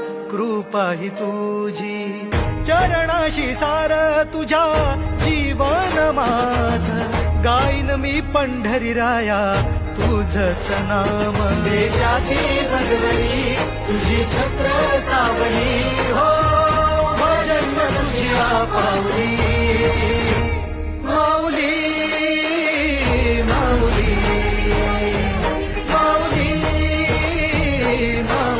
कृपा ही तुझी. चरणाशी सार तुझ्या जीवन माझ. गायन मी पंढरी राया तुझच नाम. देशाची नजरी तुझी छत्र सावली. हो, हो जन्म तुझ्या पावली. माऊली माऊली. माऊली माऊली.